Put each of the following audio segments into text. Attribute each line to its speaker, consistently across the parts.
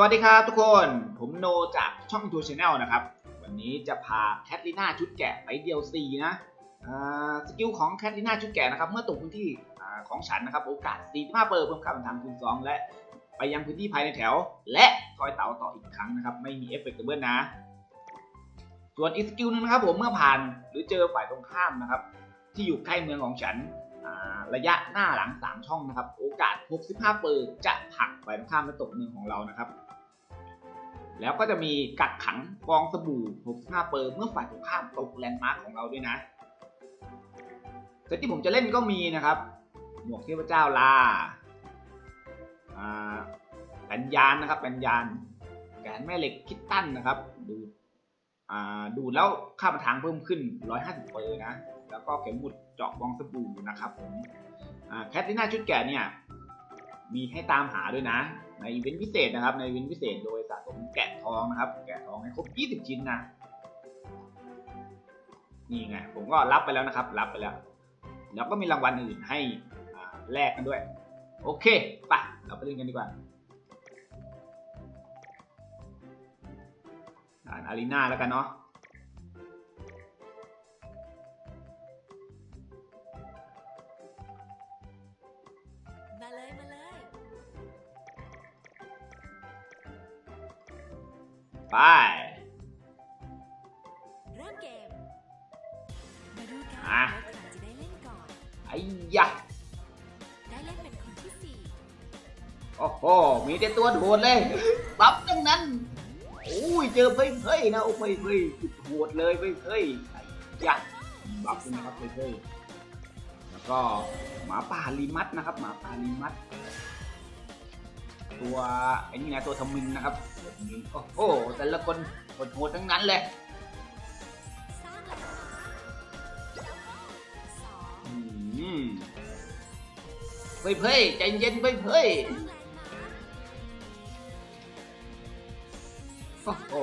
Speaker 1: สวัสดีครับทุกคน ผมโนจากช่องทูชแนลนะครับ วันนี้จะพาแคทลิน่าชุดแกะไปเดียวซีนะสกิลของแคทลิน่าชุดแกะนะครับ เมื่อตกพื้นที่ของฉันนะครับ โอกาส 45เปอร์เพิ่มค่าบันทางคูณ2และไปยังพื้นที่ภายในแถว และทอยเต่าต่ออีกครั้งนะครับ ไม่มีเอฟเฟกต์เบิลนะ ส่วนอีกสกิลหนึงนะครับผมเมื่อผ่านหรือเจอฝ่ายตรงข้ามนะครับ ที่อยู่ใกล้เมืองของฉันระยะหน้าหลัง 3 ช่องนะครับ โอกาส 65เปอร์จะผลักไปข้ามไปตกเมืองของเรานะครับ แล้วก็จะมีกักขังฟองสบู่65เปอร์เมื่อฝ่ายตรงข้ามตกแลนด์มาร์คของเราด้วยนะแต่ที่ผมจะเล่นก็มีนะครับ หมวกเทพเจ้าลาอ่าแผ่นยานนะครับแผ่นยานแกนแม่เหล็กคิดตั้นนะครับ ดูอ่าดูแล้วค่าประทางเพิ่มขึ้น 150 เปอร์นะ แล้วก็เข็มหมุดเจาะบองสบู่นะครับผมแคทลิน่าชุดแกะเนี่ย มีให้ตามหาด้วยนะ ในอีเวนต์พิเศษนะครับ ในอีเวนต์พิเศษโดย ผมแกะทองนะครับ แกะทองให้ครบ 20 ชิ้นนะ นี่ไง ผมก็รับไปแล้วนะครับ รับไปแล้ว แล้วก็มีรางวัลอื่นให้แลกกันด้วย โอเคไปเราไปเล่นกันดีกว่าอ่านอารีนาแล้วกันเนาะ ไป
Speaker 2: เริ่มเกม มาดูกัน
Speaker 1: อะ
Speaker 2: ว่าใครจะได้เล่นก่อน
Speaker 1: ไอ้ยะ
Speaker 2: ได้เล่นเป็นคนที่สี่
Speaker 1: โอ้โห มีแต่ตัวโหดเลยปั๊บทั้งนั้นโอ้ยเจอเพ่ยเพ่ยนะโอ้เพ่ยเพ่ยโหดเลยเพ่ยเพ่ยไอ้ยะบัฟด้วยนะครับเพ่ยเพ่ยแล้วก็หมาป่าลีมัดนะครับ หมาป่าลีมัด ตัวไอ้นี่นะตัวทมินนะครับตัวทมินโอ้โหแต่ละคนโหดทั้งนั้นเลย
Speaker 2: สร้างแล้วนะสอง
Speaker 1: อืมเพ่ยเพ่ยใจเย็นเพ่ยเพ่ยโอ้โห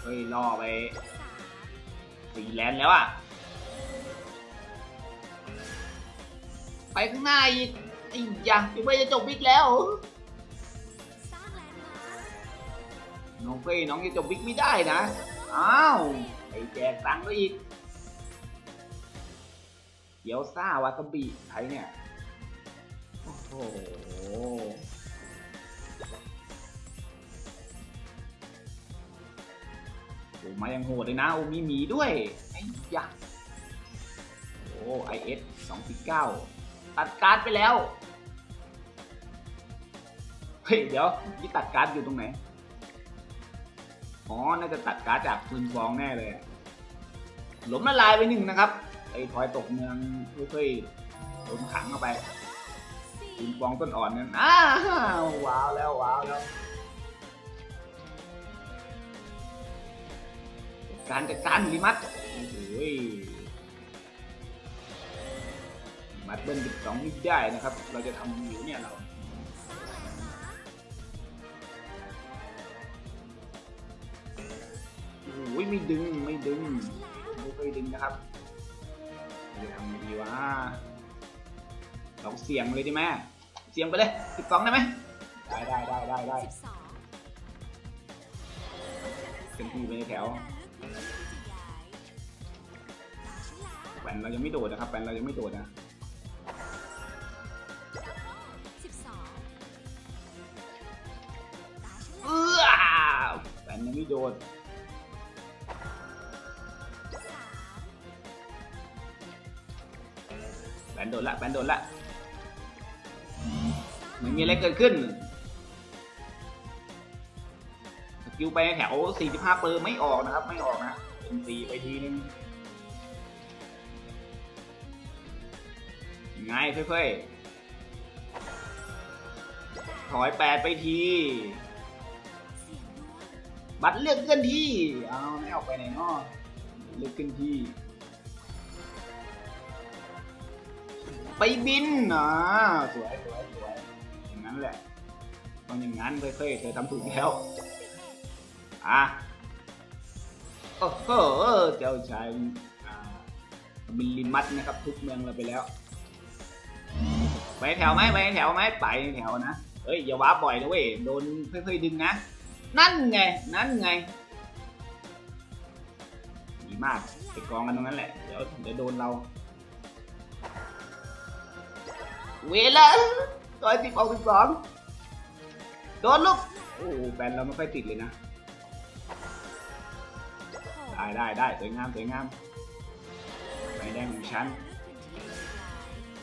Speaker 1: เพ่ยล่อไปสีแลนด์แล้วอะไปข้างหน้าอีกไอ้ยาพี่เป้ยจะจบวิกแล้ว
Speaker 2: น้
Speaker 1: องเป้ยน้องจะจบวิกไม่ได้นะ อ้าวไอ้แจกตังค์ก็อีกเกียวซ่าวาซาบิใครเนี่ย โอ้โห โอ้มายังโหดเลยนะ โอ้มีหมีด้วย ไอ้ยะโอ้ไอเอสสองสี่เก้าตัดการ์ดไปแล้ว เฮ้ย เดี๋ยวนี่ตัดการ์ดอยู่ตรงไหน อ๋อ น่าจะตัดการ์ดจากปืนฟองแน่เลย หลมละลายไปหนึ่งนะครับ ไอ้ทอยตกเมืองค่อยๆโดนขังเข้าไปปืนฟองต้นอ่อนนั้นอ้าวว้าวแล้วว้าวแล้วการจัดการลิมัดโอ้โหยมัดเบิ้ลสิบสองไม่ได้นะครับ เราจะทำอยู่เนี่ยเรา ไม่ดึงไม่ดึงไม่ค่อยดึงนะครับจะทำไงดีวะลองเสียงเลยดีไหมเสียงไปเลยสิบสองได้ไหมได้ได้ได้ได้ได้
Speaker 2: สิบสอง
Speaker 1: เต็มที่ไปในแถว
Speaker 2: แล้ว
Speaker 1: แบนเรายังไม่โดดนะครับแบนเรายังไม่โดดนะ
Speaker 2: สิบสองตาฉัน
Speaker 1: เอ
Speaker 2: แล้ว
Speaker 1: อแบนยังไม่โดด นโดดละแบนโดดละไม่มีอะไรเกิดขึ้นสกิลไปแถว 45 เปอร์ไม่ออกนะครับ ไม่ออกนะเป็นตีไปทีนึงไงค่อยๆถอยแปดไปที บัตรเลือกเคลื่อนที่ เอาไม่ออกไปไหนนอกเลือกเคลื่อนที่ ไปบินอ่าสวยสวยสวยอย่างนั้นแหละต้องอย่างนั้นค่อยๆเธอทำถูกแล้วอะโอ้โหเจ้าชายบินลิมัดนะครับทุกเมืองเราไปแล้วไปแถวไหมไปแถวไหมไปแถวนะเฮ้ยอย่าว้าบ่อยนะเว้ยโดนเพื่อยๆดึงนะ นั่นไงนั่นไงดีมากไปกองกันตรงนั้นแหละเดี๋ยวเดี๋ยวโดนเรา เวลาต่อยสิบออกสิบสองโดนลูกโอ้โหแบนเราไม่ค่อยติดเลยนะ ได้ได้ได้สวยงามสวยงามไปแดงของฉัน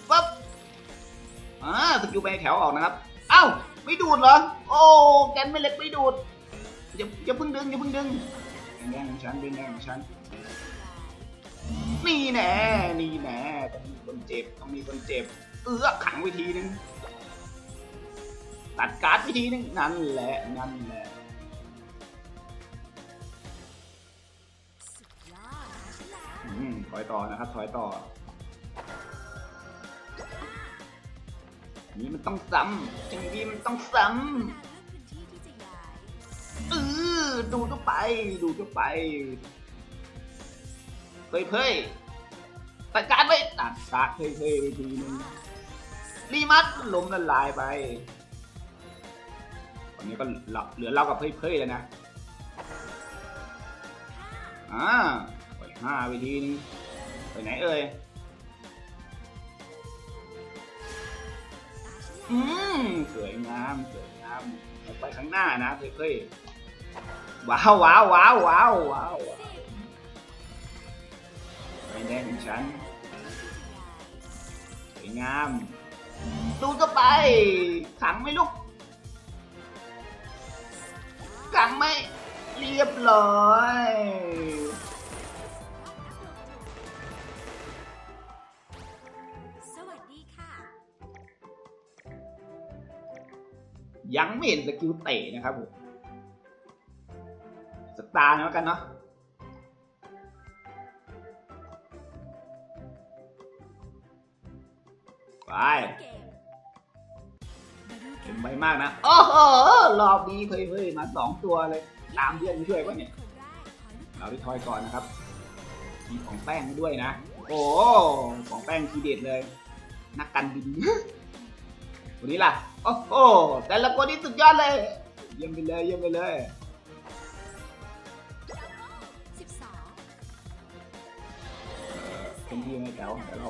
Speaker 1: ปั๊บอ่าสกิลไปแถวออกนะครับ เอ้าไม่ดูดเหรอ โอ้แกนไม่เล็กไม่ดูดอย่าอย่าเพิ่งดึงอย่าเพิ่งดึงแดงของฉันแดงของฉันนี่แน่นี่แน่ต้องมีคนเจ็บต้องมีคนเจ็บ เอื้อขังวิธีนึงตัดการ์ดวิธีนึงนั่นแหละนั่นแหละ
Speaker 2: อื
Speaker 1: มถอยต่อนะครับถอยต่อ นี่มันต้องซ้ำอย่างนี้มันต้องซ้ำเออดูดเข้าไป ดูดเข้าไปเฮ้ยเฮ้ยตัดการ์ดไว้ตัดการดเฮ้ยเฮ้ยไปทีนึง รีมัดล้มละลายไปตอนนี้ก็เหลือเรากับเฮ้ยเฮ้ยแล้วนะ อ่าไปห้าไปทีนึงไปไหนเอ่ย อืมสวยงามสวยงามไปข้างหน้านะเฮ้ยๆว้าวว้าวว้าวว้าวว้าวไปแดงของฉันสวยงาม ดูก็ไป ขังไหม่ลูก ขังไหม่เรียบร้อย
Speaker 2: สวัสดีค่ะ
Speaker 1: ยังไม่เห็นสกิลเตะนะครับผมสตาร์แล้วกันเนาะ ไป
Speaker 2: เห็น
Speaker 1: ไปมากนะ โอ้โหรอบนี้เฮ้ยๆมาสองตัวเลย ตามเพื่อนช่วยวะเนี่ย เราที่ทอยก่อนนะครับมีของแป้งด้วยนะ โอ้ของแป้งทีเด็ดเลย นักกันบินวันนี้ล่ะ โอ้โหแต่ละคนนี่สุดยอดเลย เยี่ยมไปเลยเยี่ยมไปเลยเป็นที่ไม่แถวแต่เรา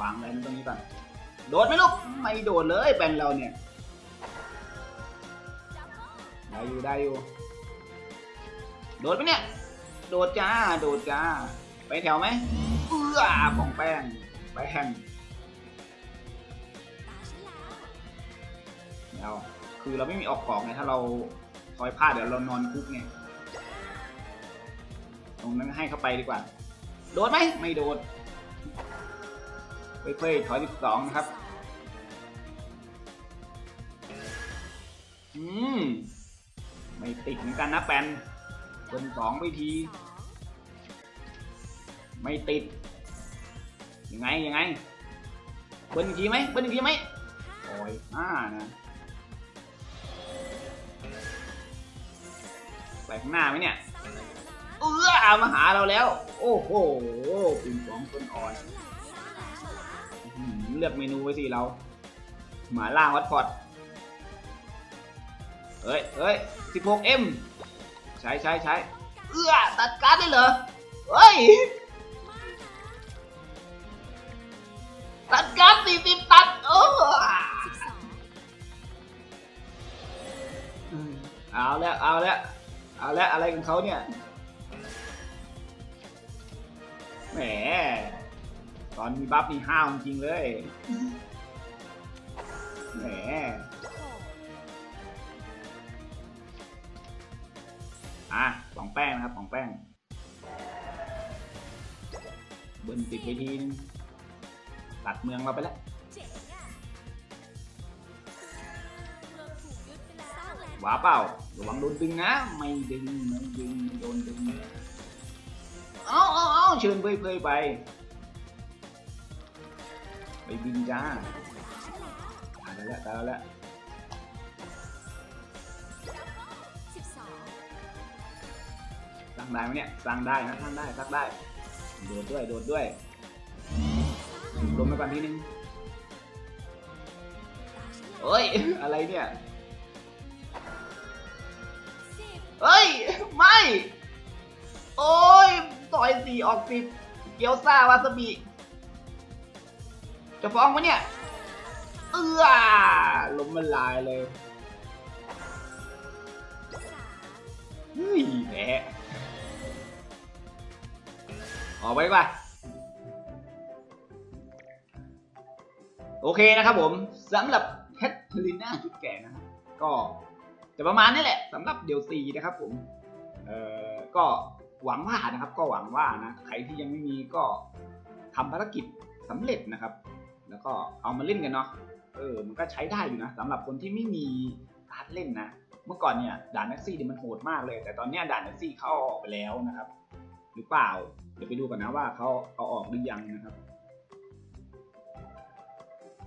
Speaker 1: วางอะไรตรงนี้ก่อน โดดไหมลูก ไม่โดดเลยแบนเราเนี่ย ได้อยู่ได้อยู่ โดดไหมเนี่ย โดดจ้า โดดจ้า ไปแถวไหมเอื้อของแป้ง แป้ง
Speaker 2: ตาฉันแล้ว
Speaker 1: คือเราไม่มีออกของไงถ้าเราคอยพลาดเดี๋ยวเรานอนคุกไงตรงนั้นให้เข้าไปดีกว่า โดดไหมไม่โดด เฟ้ยๆถอยสิบสองนะครับ อืม ไม่ติดเหมือนกันนะแปนเป็นสองไปที ไม่ติด ยังไง ยังไง เบิ้ลอีกทีไหมเบิ้ลอีกทีไหมโอ้ยห้านะไปข้างหน้าไหมเนี่ย เออมาหาเราแล้ว โอ้โหปิงปองต้น ลือกเมนูไว้สิเรา หมาล่างวัดพอดเฮ้ยเฮ้ย 16M ใช้ใช้ใช้เอื้อตัดการ์ดได้เหรอ เฮ้ย ตัดการ์ด40 ตัดโอ้
Speaker 2: สิบสอง
Speaker 1: เอาแล้วเอาแล้วเอาแล้วอะไรของเขาเนี่ย แหม ตอนมีบัฟนี่ห้าวจริงเลย แหม
Speaker 2: หก
Speaker 1: อะสองแป้งนะครับสองแป้ง เบิ้ลติดไปทีนึงตัดเมืองเราไปแล้ว
Speaker 2: ว้างแลนด์
Speaker 1: หวาเปล่าระวังโดนดึงนะ ไม่ดึงไม่ดึงโดนดึง เอาเอาเอาเชิญเพยเพยไป บินจ้าตายแล้วตายแล้ว
Speaker 2: สิบสอง
Speaker 1: สร้างได้ไหมเนี่ยสร้างได้นะสร้างได้สร้างได้โดดด้วยโดดด้วยลมไปก่อนทีนึง
Speaker 2: ตาฉัน
Speaker 1: เฮ้ย อะไรเนี่ย
Speaker 2: สิบ
Speaker 1: เฮ้ย ไม่ โอ้ยต่อยสี่ออกสิบเกียวซ่าวาซาบิ จะฟ้องวะเนี่ย เอื้อล้มมันลายเลยเฮ้ยแพ้ออกไปกว่าโอเคนะครับผมสำหรับแคทเธอรีน่าชุดแก่นะครับก็จะประมาณนี้แหละสำหรับเดียวซีนะครับผมเอ่อก็หวังว่านะครับ ก็หวังว่านะใครที่ยังไม่มีก็ทำภารกิจสำเร็จนะครับ แล้วก็เอามาเล่นกันเนาะเออมันก็ใช้ได้อยู่นะสำหรับคนที่ไม่มีการดเล่นนะ เมื่อก่อนเนี่ยด่านแท็กซี่เนี่ยมันโหดมากเลย แต่ตอนเนี้ยด่านแท็กซี่เขาเอาออกไปแล้วนะครับ หรือเปล่าเดี๋ยวไปดูกันนะว่าเขาเอาออกหรือยังนะครับ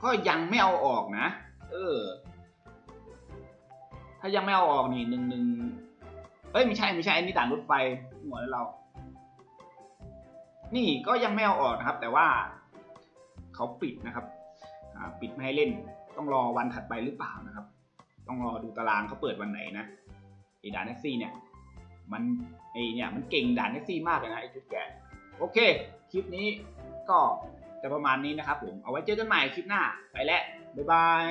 Speaker 1: ก็ยังไม่เอาออกนะ เออ ถ้ายังไม่เอาออกนี่หนึ่งหนึ่งเอ้ยไม่ใช่ไม่ใช่อันนี้ด่านรถไฟหัวแล้วเรา นี่ก็ยังไม่เอาออกนะครับ แต่ว่า เขาปิดนะครับปิดไม่ให้เล่น ต้องรอวันถัดไปหรือเปล่านะครับ ต้องรอดูตารางเขาเปิดวันไหนนะไอ้ด่านแท็กซี่เนี่ยมันไอ้เนี่ยมันเก่งด่านแท็กซี่มากเลยนะไอ้ชุดแก่โอเค คลิปนี้ก็จะประมาณนี้นะครับผม เอาไว้เจอกันใหม่คลิปหน้า ไปแล้ว บ๊ายบาย